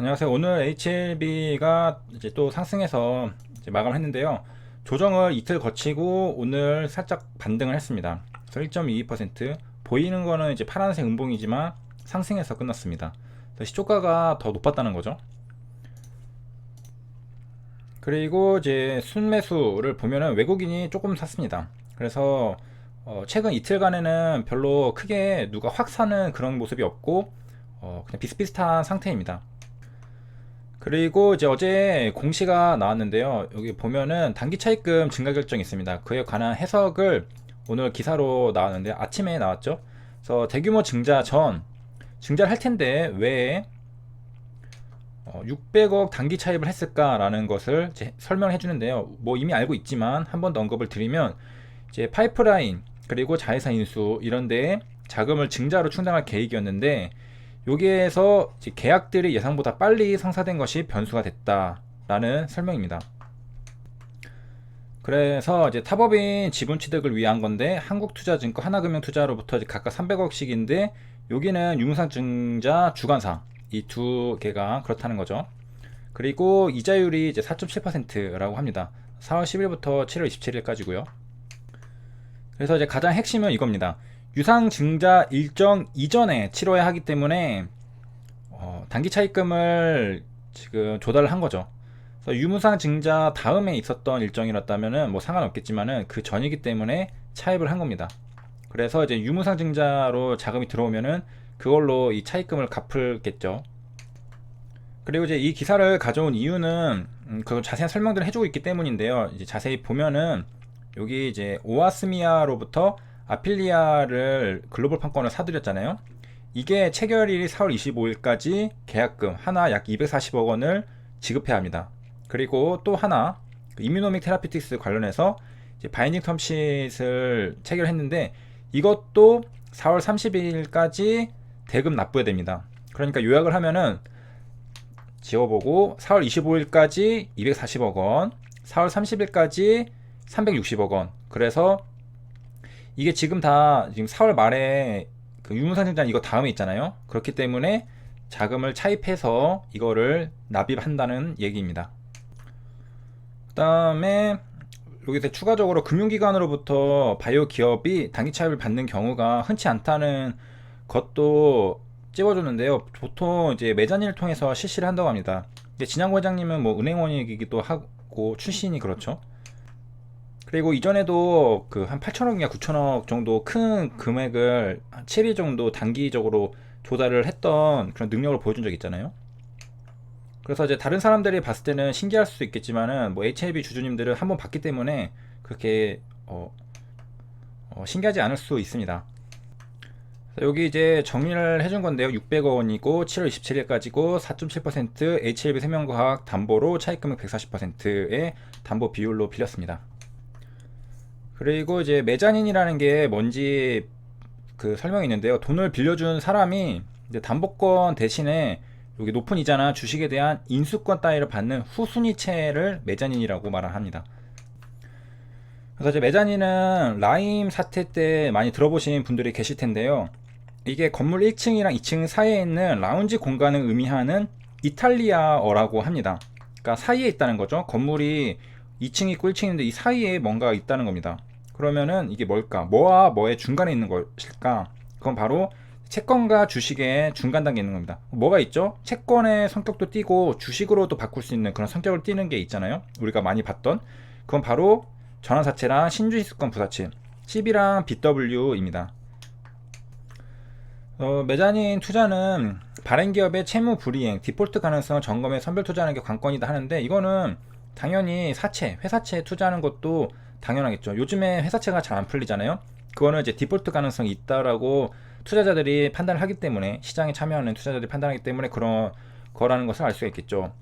안녕하세요. 오늘 HLB가 이제 또 상승해서 이제 마감을 했는데요. 조정을 이틀 거치고 오늘 살짝 반등을 했습니다. 그래서 1.22% 보이는 거는 이제 파란색 음봉이지만 상승해서 끝났습니다. 시초가가 더 높았다는 거죠. 그리고 이제 순매수를 보면은 외국인이 조금 샀습니다. 그래서 어, 최근 이틀간에는 별로 크게 누가 확 사는 그런 모습이 없고 어, 그냥 비슷비슷한 상태입니다. 그리고 이제 어제 공시가 나왔는데요. 여기 보면은 단기 차입금 증가 결정이 있습니다. 그에 관한 해석을 오늘 기사로 나왔는데 아침에 나왔죠. 그래서 대규모 증자 전 증자를 할 텐데 왜 어, 600억 단기 차입을 했을까라는 것을 이제 설명을 해주는데요. 뭐 이미 알고 있지만 한 번 더 언급을 드리면 이제 파이프라인 그리고 자회사 인수 이런 데에 자금을 증자로 충당할 계획이었는데 여기에서 계약들이 예상보다 빨리 성사된 것이 변수가 됐다라는 설명입니다. 그래서 이제 타법인 지분 취득을 위한 건데 한국투자증권 하나금융투자로부터 각각 300억씩인데 여기는 유무상증자 주관상 이 두 개가 그렇다는 거죠. 그리고 이자율이 이제 4.7%라고 합니다. 4월 10일부터 7월 27일까지고요. 그래서 이제 가장 핵심은 이겁니다. 유상증자 일정 이전에 치러야 하기 때문에 어, 단기 차입금을 지금 조달을 한 거죠. 그래서 유무상 증자 다음에 있었던 일정이었다면은 뭐 상관없겠지만은 그 전이기 때문에 차입을 한 겁니다. 그래서 이제 유무상 증자로 자금이 들어오면은 그걸로 이 차입금을 갚을겠죠. 그리고 이제 이 기사를 가져온 이유는 음, 그 자세한 설명들을 해주고 있기 때문인데요. 이제 자세히 보면은 여기 이제 오아스미아로부터 아필리아를 글로벌 판권을 사들였잖아요. 이게 체결일이 4월 25일까지 계약금 하나 약 240억 원을 지급해야 합니다. 그리고 또 하나 그 이뮤노믹 테라피틱스 관련해서 바이닝 텀시트를 체결했는데 이것도 4월 30일까지 대금 납부해야 됩니다. 그러니까 요약을 하면은 지워보고 4월 25일까지 240억 원, 4월 30일까지 360억 원. 그래서 이게 지금 다 지금 4월 말에 그 유무상증자 이거 다음에 있잖아요. 그렇기 때문에 자금을 차입해서 이거를 납입한다는 얘기입니다. 그 다음에 여기서 추가적으로 금융기관으로부터 바이오 기업이 단기 차입을 받는 경우가 흔치 않다는 것도 찝어줬는데요. 보통 이제 매자니를 통해서 실시를 한다고 합니다. 근데 진양고 회장님은 뭐 은행원이기도 하고 출신이 그렇죠. 그리고 이전에도 그 한 8천억이나 9천억 정도 큰 금액을 한 7일 정도 단기적으로 조달을 했던 그런 능력을 보여준 적 있잖아요. 그래서 이제 다른 사람들이 봤을 때는 신기할 수도 있겠지만은 뭐 HLB 주주님들은 한번 봤기 때문에 그렇게 어, 어, 신기하지 않을 수 있습니다. 여기 이제 정리를 해준 건데요. 600억 원이고 7월 27일까지고 4.7% HLB 생명과학 담보로 차입금액 140%의 담보 비율로 빌렸습니다. 그리고 이제 매자닌이라는 게 뭔지 그 설명이 있는데요. 돈을 빌려준 사람이 담보권 대신에 여기 높은 이자나 주식에 대한 인수권 따위를 받는 후순위채를 매자닌이라고 말을 합니다. 그래서 이제 매자닌은 라임 사태 때 많이 들어보신 분들이 계실 텐데요. 이게 건물 1층이랑 2층 사이에 있는 라운지 공간을 의미하는 이탈리아어라고 합니다. 그러니까 사이에 있다는 거죠. 건물이 2층 있고 1층 있는데 이 사이에 뭔가 있다는 겁니다. 그러면은 이게 뭘까? 뭐와 뭐의 중간에 있는 것일까? 그건 바로 채권과 주식의 중간 단계에 있는 겁니다. 뭐가 있죠? 채권의 성격도 띄고 주식으로도 바꿀 수 있는 그런 성격을 띠는 게 있잖아요. 우리가 많이 봤던 그건 바로 전환사채랑 신주식권 부사채 CB랑 BW입니다. 어, 매자닌 투자는 발행 기업의 채무 불이행, 디폴트 가능성을 점검해 선별 투자하는 게 관건이다 하는데 이거는 당연히 사채, 회사채에 투자하는 것도 당연하겠죠. 요즘에 회사채가 잘 안 풀리잖아요. 그거는 이제 디폴트 가능성이 있다라고 투자자들이 판단을 하기 때문에 시장에 참여하는 투자자들이 판단하기 때문에 그런 거라는 것을 알 수가 있겠죠.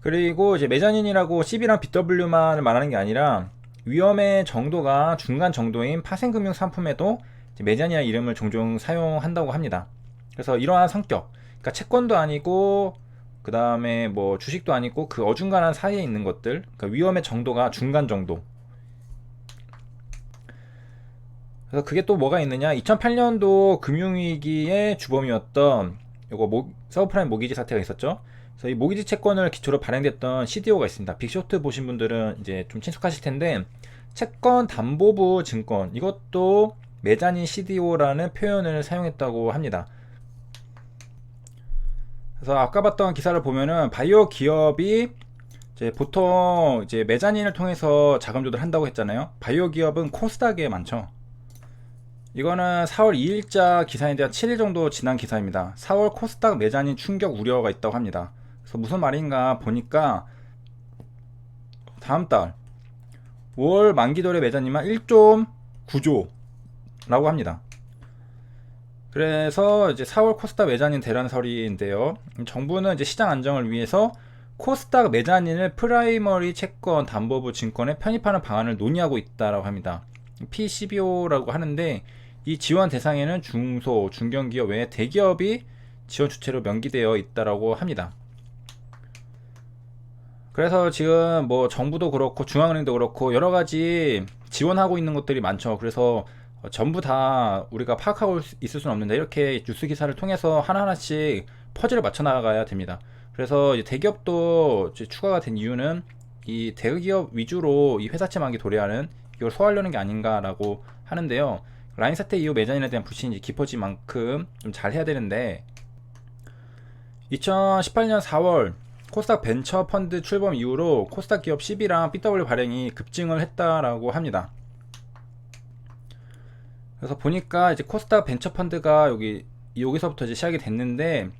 그리고 이제 메자닌이라고 CB랑 BW만을 말하는 게 아니라 위험의 정도가 중간 정도인 파생금융 상품에도 메자니아 이름을 종종 사용한다고 합니다. 그래서 이러한 성격, 그러니까 채권도 아니고 그 다음에 뭐 주식도 아니고 그 어중간한 사이에 있는 것들, 그러니까 위험의 정도가 중간 정도. 그래서 그게 또 뭐가 있느냐? 2008년도 금융위기의 주범이었던 요거 모, 서브프라임 모기지 사태가 있었죠. 그래서 이 모기지 채권을 기초로 발행됐던 CDO가 있습니다. 빅쇼트 보신 분들은 이제 좀 친숙하실 텐데 채권 담보부 증권 이것도 메자닌 CDO라는 표현을 사용했다고 합니다. 그래서 아까 봤던 기사를 보면은 바이오 기업이 이제 보통 이제 메자닌을 통해서 자금 조달 한다고 했잖아요. 바이오 기업은 코스닥에 많죠. 이거는 4월 2일자 기사인데 한 7일 정도 지난 기사입니다. 4월 코스닥 메자닌 충격 우려가 있다고 합니다. 그래서 무슨 말인가 보니까 다음 달 5월 만기도래 메자닌만 1.9조라고 합니다. 그래서 이제 4월 코스닥 메자닌 대란설인데요. 정부는 이제 시장 안정을 위해서 코스닥 메자닌을 프라이머리 채권 담보부 증권에 편입하는 방안을 논의하고 있다라고 합니다. P12O라고 하는데 이 지원 대상에는 중소, 중견기업 외에 대기업이 지원 주체로 명기되어 있다라고 합니다. 그래서 지금 뭐 정부도 그렇고 중앙은행도 그렇고 여러 가지 지원하고 있는 것들이 많죠. 그래서 전부 다 우리가 파악하고 있을 수는 없는데 이렇게 뉴스 기사를 통해서 하나하나씩 퍼즐을 맞춰 나가야 됩니다. 그래서 대기업도 추가가 된 이유는 이 대기업 위주로 이 회사채 만기 도래하는 이걸 소화하려는 게 아닌가라고 하는데요. 라인 사태 이후 매장인에 대한 불신이 깊어진 만큼 좀 잘 해야 되는데 2018년 4월 코스닥 벤처 펀드 출범 이후로 코스닥 기업 10이랑 BW 발행이 급증을 했다라고 합니다. 그래서 보니까 이제 코스닥 벤처 펀드가 여기 여기서부터 이제 시작이 됐는데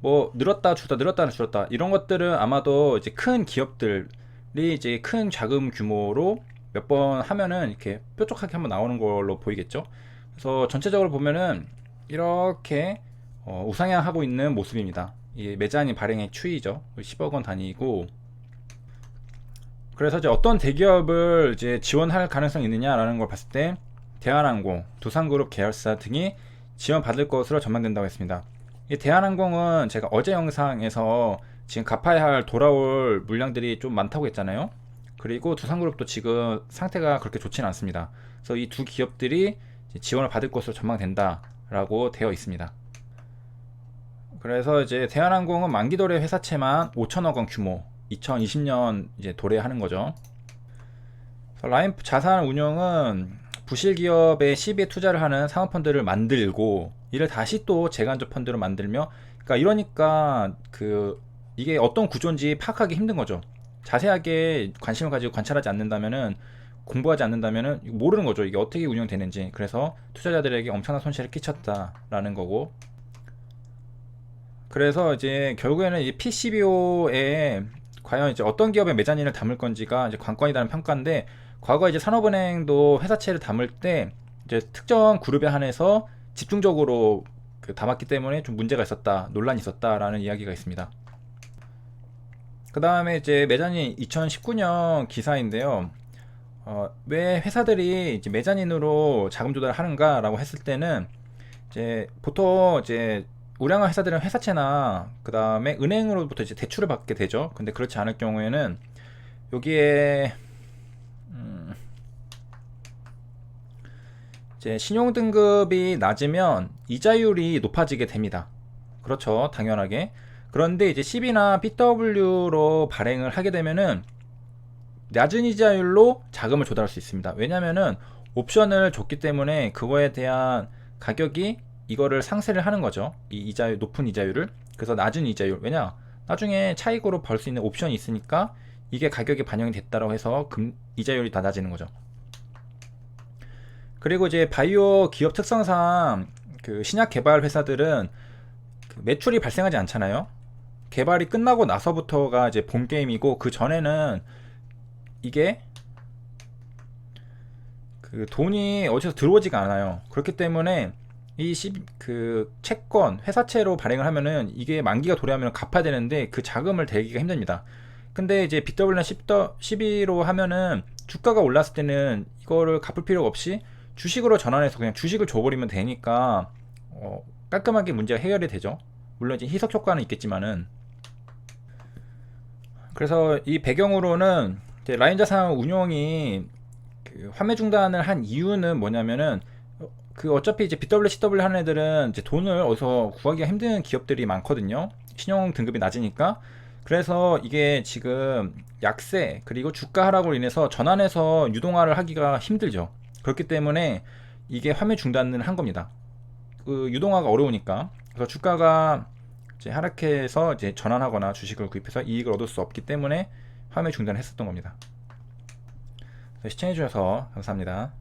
뭐 늘었다 줄었다 늘었다 줄었다 이런 것들은 아마도 이제 큰 기업들이 이제 큰 자금 규모로 몇 번 하면은 이렇게 뾰족하게 한번 나오는 걸로 보이겠죠. 그래서 전체적으로 보면은 이렇게 어, 우상향하고 있는 모습입니다. 이 매자닌 발행의 추이죠. 10억 원 단위고 그래서 이제 어떤 대기업을 이제 지원할 가능성이 있느냐라는 걸 봤을 때 대한항공, 두산그룹 계열사 등이 지원받을 것으로 전망된다고 했습니다. 이 대한항공은 제가 어제 영상에서 지금 갚아야 할 돌아올 물량들이 좀 많다고 했잖아요. 그리고 두산그룹도 지금 상태가 그렇게 좋지는 않습니다. 그래서 이 두 기업들이 지원을 받을 것으로 전망된다라고 되어 있습니다. 그래서 이제 대한항공은 만기 도래 회사채만 5천억 원 규모 2020년 이제 도래하는 거죠. 라인 자산 운용은 부실 기업의 시비에 투자를 하는 사모펀드를 만들고 이를 다시 또 재간접 펀드로 만들며 그러니까 이러니까 그 이게 어떤 구조인지 파악하기 힘든 거죠. 자세하게 관심을 가지고 관찰하지 않는다면은 공부하지 않는다면은 모르는 거죠. 이게 어떻게 운영되는지. 그래서 투자자들에게 엄청난 손실을 끼쳤다라는 거고. 그래서 이제 결국에는 이 PCBO에 과연 이제 어떤 기업의 매자닌을 담을 건지가 이제 관건이라는 평가인데 과거 이제 산업은행도 회사채를 담을 때 이제 특정 그룹에 한해서 집중적으로 그 담았기 때문에 좀 문제가 있었다, 논란이 있었다라는 이야기가 있습니다. 그 다음에 이제 매자닌 2019년 기사인데요. 어, 왜 회사들이 이제 매자닌으로 자금 조달을 하는가라고 했을 때는 이제 보통 이제 우량한 회사들은 회사채나 그 다음에 은행으로부터 이제 대출을 받게 되죠. 근데 그렇지 않을 경우에는 여기에 이제 신용 등급이 낮으면 이자율이 높아지게 됩니다. 그렇죠, 당연하게. 그런데 이제 CB나 BW로 발행을 하게 되면은 낮은 이자율로 자금을 조달할 수 있습니다. 왜냐면은 옵션을 줬기 때문에 그거에 대한 가격이 이거를 상세를 하는 거죠. 이 이자율 높은 이자율을. 그래서 낮은 이자율. 왜냐? 나중에 차익으로 벌 수 있는 옵션이 있으니까 이게 가격이 반영이 됐다고 해서 금, 이자율이 낮아지는 거죠. 그리고 이제 바이오 기업 특성상 그 신약 개발 회사들은 그 매출이 발생하지 않잖아요. 개발이 끝나고 나서부터가 이제 본 게임이고 그 전에는 이게 그 돈이 어디서 들어오지가 않아요. 그렇기 때문에 이 그 채권 회사채로 발행을 하면은 이게 만기가 도래하면 갚아야 되는데 그 자금을 대기가 힘듭니다. 근데 이제 BW나 12로 하면은 주가가 올랐을 때는 이거를 갚을 필요가 없이 주식으로 전환해서 그냥 주식을 줘버리면 되니까 어, 깔끔하게 문제가 해결이 되죠. 물론 이제 희석 효과는 있겠지만은 그래서 이 배경으로는 라인 자산 운용이 그 환매 중단을 한 이유는 뭐냐면은 그 어차피 이제 BWCW 하는 애들은 이제 돈을 어디서 구하기가 힘든 기업들이 많거든요. 신용 등급이 낮으니까. 그래서 이게 지금 약세 그리고 주가 하락으로 인해서 전환해서 유동화를 하기가 힘들죠. 그렇기 때문에 이게 환매 중단을 한 겁니다. 그 유동화가 어려우니까. 그래서 주가가 이제 하락해서 이제 전환하거나 주식을 구입해서 이익을 얻을 수 없기 때문에 환매 중단을 했었던 겁니다. 시청해 주셔서 감사합니다.